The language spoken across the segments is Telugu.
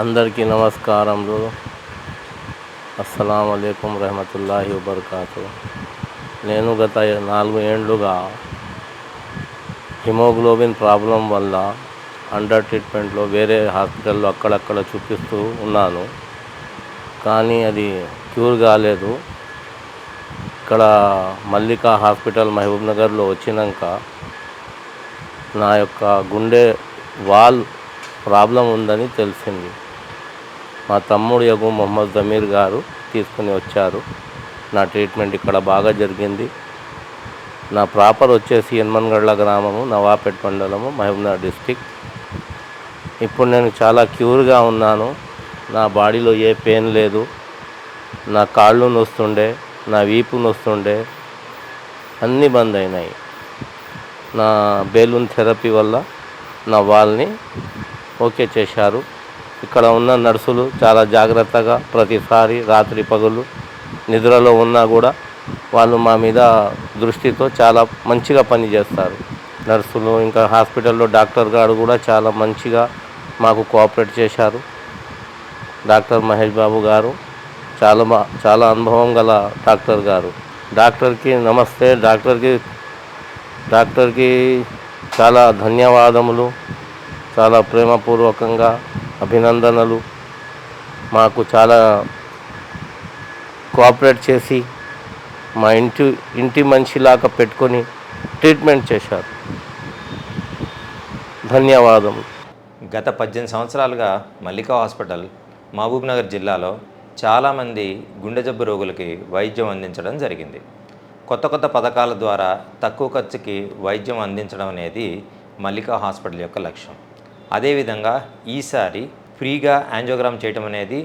అందరికీ నమస్కారములు. అస్సలం అయికం రహమతుల్లాహి వబర్కాతు. నేను గత నాలుగు ఏండ్లుగా హిమోగ్లోబిన్ ప్రాబ్లం వల్ల అండర్ ట్రీట్మెంట్లో వేరే హాస్పిటల్లో అక్కడక్కడ చూపిస్తూ ఉన్నాను. కానీ అది క్యూర్ కాలేదు. ఇక్కడ మల్లికా హాస్పిటల్ మహబూబ్ నగర్లో వచ్చినాక నా యొక్క గుండె వాల్ ప్రాబ్లం ఉందని తెలిసింది. మా తమ్ముడు యగు మొహమ్మద్ జమీర్ గారు తీసుకుని వచ్చారు. నా ట్రీట్మెంట్ ఇక్కడ బాగా జరిగింది. నా ప్రాపర్ వచ్చేసి ఎన్మన్గడ్ల గ్రామము నవాపేట్ మండలము మహబూబ్నగర్ డిస్టిక్. ఇప్పుడు నేను చాలా క్యూర్గా ఉన్నాను. నా బాడీలో ఏ పెయిన్ లేదు. నా కాళ్ళు నొస్తుండే నా వీపు నొస్తుండే. అన్నీ బంద్ అయినాయి. నా బేలూన్ థెరపీ వల్ల నా వాళ్ళని ఓకే చేశారు. ఇక్కడ ఉన్న నర్సులు చాలా జాగ్రత్తగా ప్రతిసారి రాత్రి పగులు నిద్రలో ఉన్నా కూడా వాళ్ళు మా మీద దృష్టితో చాలా మంచిగా పనిచేస్తారు నర్సులు ఇంకా హాస్పిటల్లో డాక్టర్ గారు కూడా చాలా మంచిగా మాకు కోఆపరేట్ చేశారు. డాక్టర్ మహేష్ బాబు గారు చాలా మా- చాలా అనుభవం గల డాక్టర్ గారు. డాక్టర్కి నమస్తే డాక్టర్కి డాక్టర్కి చాలా ధన్యవాదములు. చాలా ప్రేమపూర్వకంగా అభినందనలు. మాకు చాలా కోఆపరేట్ చేసి మా ఇంటి ఇంటి మనిషిలాగా పెట్టుకొని ట్రీట్మెంట్ చేశారు. ధన్యవాదం గత పద్దెనిమిది సంవత్సరాలుగా మల్లికా హాస్పిటల్ మహబూబ్నగర్ జిల్లాలో చాలామంది గుండె జబ్బు రోగులకి వైద్యం అందించడం జరిగింది. కొత్త కొత్త పథకాల ద్వారా తక్కువ ఖర్చుకి వైద్యం అందించడం అనేది మల్లికా హాస్పిటల్ యొక్క లక్ష్యం. అదేవిధంగా ఈసారి ఫ్రీగా యాంజియోగ్రామ్ చేయటం అనేది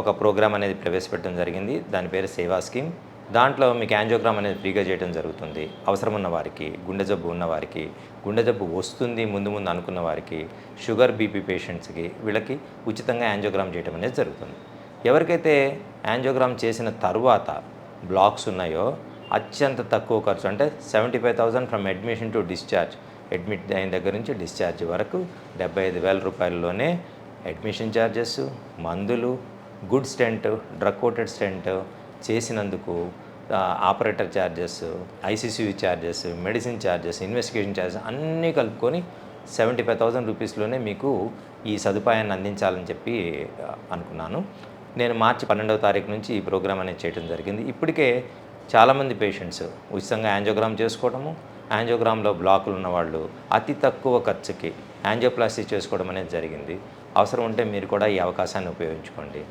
ఒక ప్రోగ్రామ్ అనేది ప్రవేశపెట్టడం జరిగింది. దాని పేరు సేవా స్కీమ్. దాంట్లో మీకు యాంజియోగ్రామ్ అనేది ఫ్రీగా చేయడం జరుగుతుంది. అవసరం ఉన్న వారికి గుండె జబ్బు ఉన్న వారికి గుండె జబ్బు వస్తుంది ముందు ముందు అనుకున్న వారికి షుగర్ బీపీ పేషెంట్స్కి వీళ్ళకి ఉచితంగా యాంజియోగ్రామ్ చేయడం అనేది జరుగుతుంది. ఎవరికైతే యాంజియోగ్రామ్ చేసిన తర్వాత బ్లాక్స్ ఉన్నాయో అత్యంత తక్కువ ఖర్చు అంటే seventy five thousand from admission to discharge admit అయిన దగ్గర నుంచి డిశ్చార్జ్ వరకు డెబ్బై ఐదు వేల రూపాయల్లోనే అడ్మిషన్ ఛార్జెస్ మందులు good stent drug coated stent చేసినందుకు operator charges ICCU charges medicine charges investigation charges అన్నీ కలుపుకొని సెవెంటీ ఫైవ్ థౌసండ్ రూపీస్లోనే మీకు ఈ సదుపాయాన్ని అందించాలని చెప్పి అనుకున్నాను. నేను మార్చి పన్నెండవ తారీఖు నుంచి ఈ ప్రోగ్రామ్ అనేది చేయడం జరిగింది. ఇప్పటికే చాలామంది పేషెంట్స్ ఉచితంగా యాంజోగ్రామ్ చేసుకోవడము యాంజియోగ్రామ్లో బ్లాకులు ఉన్నవాళ్ళు అతి తక్కువ ఖర్చుకి యాంజియోప్లాస్టీ చేసుకోవడం అనేది జరిగింది. అవసరం ఉంటే మీరు కూడా ఈ అవకాశాన్ని ఉపయోగించుకోండి.